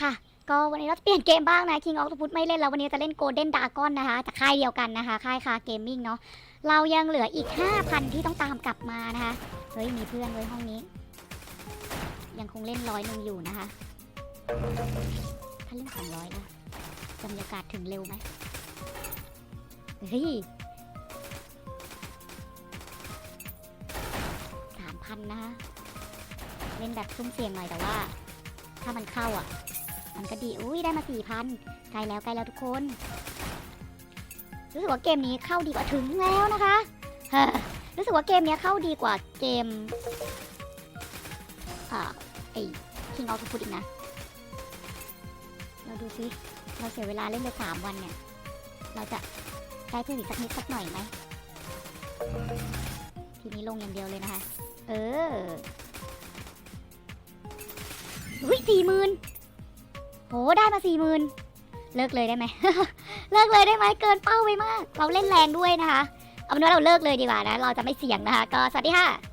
ค่ะ ก็วันนี้เราจะเปลี่ยนเกมบ้างนะ King of the Foot ไม่เล่นแล้ว วันนี้จะเล่น Golden Dragon นะคะจากค่ายเดียวกันนะคะ ค่ายคาเกมมิ่งเนาะ เรายังเหลืออีก 5,000 ที่ต้องตามกลับมานะคะ เฮ้ย มีเพื่อนไว้ห้องนี้ ยังคงเล่นร้อยหนึ่งอยู่นะคะ ถ้าเล่นสองร้อยนะจะมีโอกาสถึงเร็วไหมเฮ้ยสามพันนะคะเล่นแบบซุ่มเสี่ยงหน่อยแต่ว่า ถ้ามันเข้าอะ มันก็ดีอุ้ยได้มาสี่พันใกล้แล้วใกล้แล้วทุกคน รู้สึกว่าเกมนี้เข้าดีกว่าถึงแล้วนะคะเฮ้อรู้สึกว่าเกมนี้เข้าดีกว่าเกมอ่าไอ้ King of the Foot อีกนะ เราดูซิ เราเสียเวลาเล่นไปสามวันเนี่ย เราจะได้เพิ่มอีกสักนิดสักหน่อยไหม ทีนี้ลงอย่างเดียวเลยนะคะ เออ อุ้ยสี่หมื่น โหได้มาสี่หมื่นเลิกเลยได้ไหมเลิกเลยได้ไหมเกินเป้าไปมาก เราเล่นแรงด้วยนะคะ เอาเป็นว่าเราเลิกเลยดีกว่านะ เราจะไม่เสี่ยงนะคะ ก็สวัสดีค่ะ